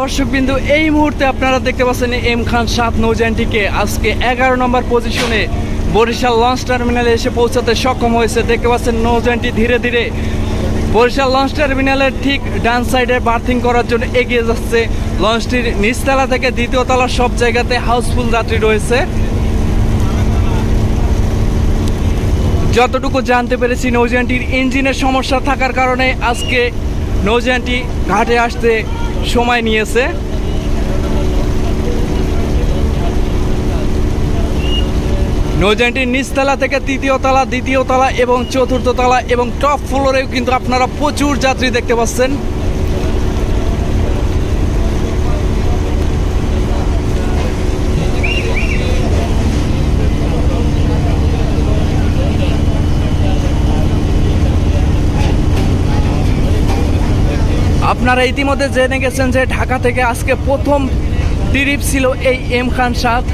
দর্শক বিন্দু এই মুহূর্তে আপনারা দেখতে পাচ্ছেন এম খান সাত নৌযানটিকে আজকে এগারো নম্বর পজিশনে বরিশাল লঞ্চ টার্মিনালে এসে পৌঁছাতে সক্ষম হয়েছে। দেখতে পাচ্ছেন নৌযানটি ধীরে ধীরে বরিশাল লঞ্চ টার্মিনালের ঠিক ডান সাইডে বার্থিং করার জন্য এগিয়ে যাচ্ছে। লঞ্চটির নিচতলা থেকে দ্বিতীয় তলা সব জায়গাতে হাউসফুল যাত্রী রয়েছে। যতটুকু জানতে পেরেছি নৌযানটির ইঞ্জিনের সমস্যা থাকার কারণে আজকে নৌযানটি ঘাটে আসতে সময় নিয়েছে। নৌজানটির নিচতলা থেকে তৃতীয় তলা, দ্বিতীয় তলা এবং চতুর্থ তলা এবং টপ ফ্লোরেও কিন্তু আপনারা প্রচুর যাত্রী দেখতে পাচ্ছেন। আপনারা ইতিমধ্যে জেনে গেছেন যে ঢাকা থেকে আজকে প্রথম ট্রিপ ছিল এই এম খান সাত।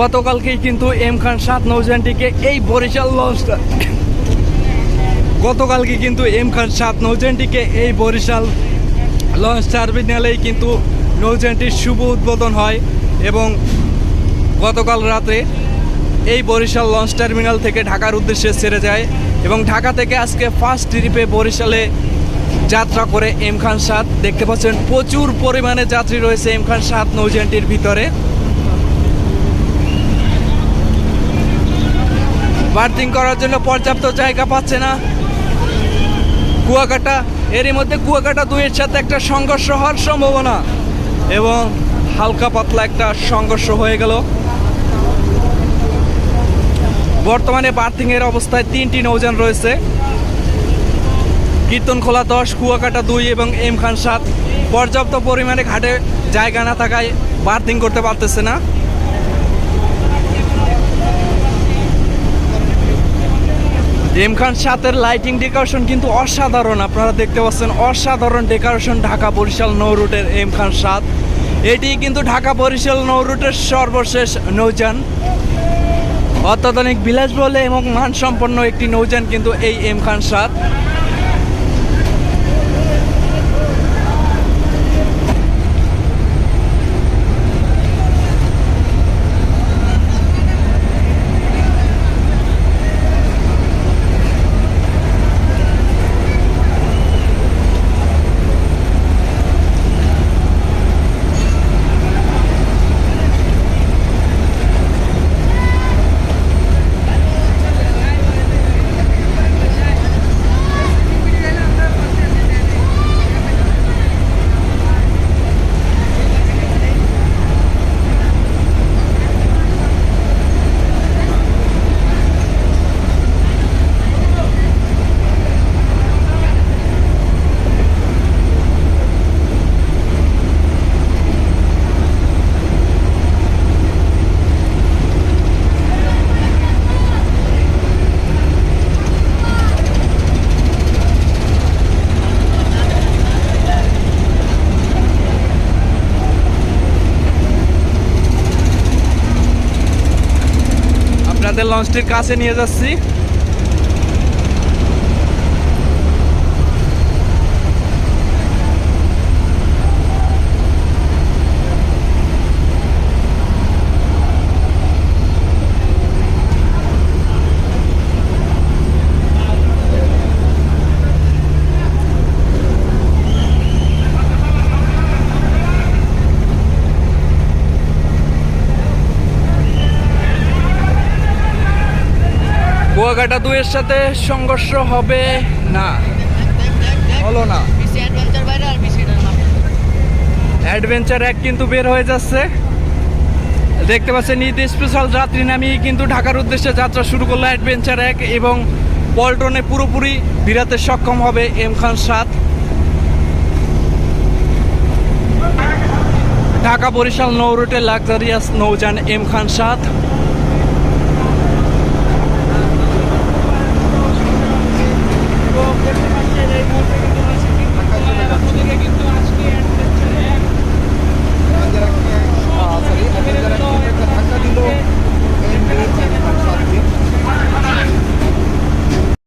গতকালকেই কিন্তু এম খান সাত নৌযানটিকে এই বরিশাল লঞ্চটা গতকালকে কিন্তু এম খান সাত নৌযানটিকে এই বরিশাল লঞ্চ টার্মিনালেই কিন্তু নৌযানটির শুভ উদ্বোধন হয় এবং গতকাল রাতে এই বরিশাল লঞ্চ টার্মিনাল থেকে ঢাকার উদ্দেশ্যে ছেড়ে যায় এবং ঢাকা থেকে আজকে ফার্স্ট ট্রিপে বরিশালে যাত্রা করে এম খান সাত। দেখতে পাচ্ছেন, প্রচুর পরিমাণে যাত্রী রয়েছে এম খান সাত নৌযানটির ভিতরে। বার্থিং করার জন্য পর্যাপ্ত জায়গা পাচ্ছে না। কুয়াকাটা, এরই মধ্যে কুয়াকাটা দুইয়ের সাথে একটা সংঘর্ষ হওয়ার সম্ভাবনা এবং হালকা পাতলা একটা সংঘর্ষ হয়ে গেল। বর্তমানে বার্থিংয়ের অবস্থায় তিনটি নৌযান রয়েছে। কীর্তনখোলা দশ, কুয়াকাটা দুই এবং এম খান সাত। পর্যাপ্ত পরিমাণে ঘাটে জায়গা না থাকায় বার্থিং করতে পারতেছে না। এম খান সাতের লাইটিং ডেকোরেশন কিন্তু অসাধারণ, আপনারা দেখতে পাচ্ছেন অসাধারণ ডেকোরেশন ঢাকা বরিশাল নৌ রুটের এম খান সাত। এটি কিন্তু ঢাকা বরিশাল নৌ রুটের সর্বশেষ নৌযান। অত্যাধুনিক বিলাসবহুল এবং মানসম্পন্ন একটি নৌযান কিন্তু এই এম খান সাত। আপনাদের লঞ্চটির কাছে নিয়ে যাচ্ছি। কুয়াকাটা দুয়ের সাথে সংঘর্ষ হবে না। হলো না। অ্যাডভেঞ্চার এক কিন্তু বের হয়ে যাচ্ছে। দেখতে পাচ্ছেন ঈদ স্পেশাল যাত্রী নামিয়ে কিন্তু ঢাকার উদ্দেশ্যে যাত্রা শুরু করল অ্যাডভেঞ্চার এক এবং পল্টনে পুরোপুরি বিরাতে সক্ষম হবে এম খান সাত ঢাকা বরিশাল নৌ রুটের লাক্সারিয়াস নৌযান এম খান সাত